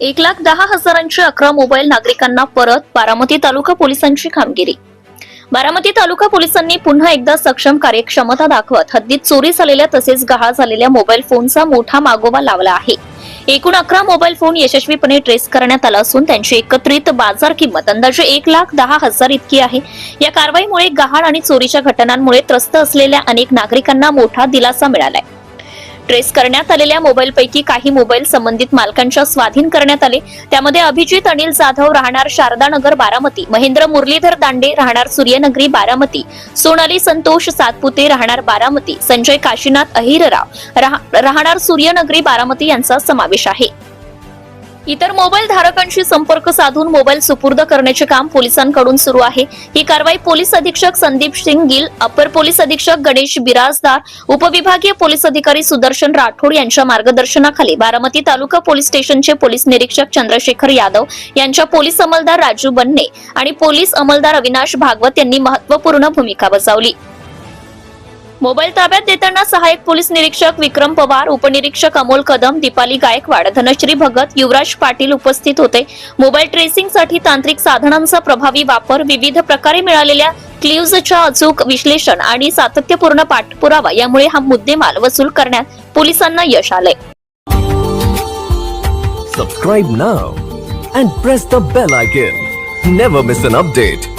एक लाख दहा हजारांचे अकरा मोबाईल नागरिकांना परत बारामती तालुका पोलिसांची कामगिरी. बारामती तालुका पोलिसांनी पुन्हा एकदा सक्षम कार्यक्षमता दाखवत हद्दीत चोरी झालेल्या तसेच गहाळ झालेल्या मोबाईल फोनचा मोठा मागोवा लावला आहे. एकूण अकरा मोबाईल फोन यशस्वीपणे ट्रेस करण्यात आला असून त्यांची एकत्रित बाजार किंमत अंदाजे एक लाख दहा हजार इतकी आहे. या कारवाईमुळे गहाण आणि चोरीच्या घटनांमुळे त्रस्त असलेल्या अनेक नागरिकांना मोठा दिलासा मिळालाय. ट्रेस करण्यात आलेल्या मोबाईलपैकी काही मोबाईल संबंधित मालकांच्या स्वाधीन करण्यात आले. त्यामध्ये अभिजित अनिल जाधव राहणार शारदानगर बारामती. महेंद्र मुरलीधर दांडे राहणार सूर्यनगरी बारामती. सोनाली संतोष सातपुते राहणार बारामती. संजय काशीनाथ अहिरराव. राह- राहणार सूर्यनगरी बारामती यांचा समावेश आहे. इतर मोबाईल धारकांशी संपर्क साधून मोबाईल सुपूर्द करण्याचे काम पोलिसांकडून सुरू आहे. ही कारवाई पोलीस अधीक्षक संदीप सिंग गिल अपर पोलीस अधीक्षक गणेश बिराजदार उपविभागीय पोलीस अधिकारी सुदर्शन राठोड यांच्या मार्गदर्शनाखाली बारामती तालुका पोलीस स्टेशनचे पोलीस निरीक्षक चंद्रशेखर यादव यांच्या पोलीस अंमलदार राजू बन्ने आणि पोलीस अंमलदार अविनाश भागवत यांनी महत्त्वपूर्ण भूमिका बजावली. मोबाईल ताब्यात देताना सहाय्यक पोलीस निरीक्षक विक्रम पवार उपनिरीक्षक अमोल कदम दीपाली गायकवाड धनश्री भगत युवराज पाटील उपस्थित होते. मोबाईल ट्रेसिंगसाठी तांत्रिक साधनांचा प्रभावी वापर विविध प्रकारे मिळालेल्या क्लिव्जच्या अचूक विश्लेषण आणि सातत्यपूर्ण पाठपुरावा यामुळे हा मुद्देमाल वसूल करण्यात पोलिसांना यश आलंय. Subscribe now and press the bell icon never miss an update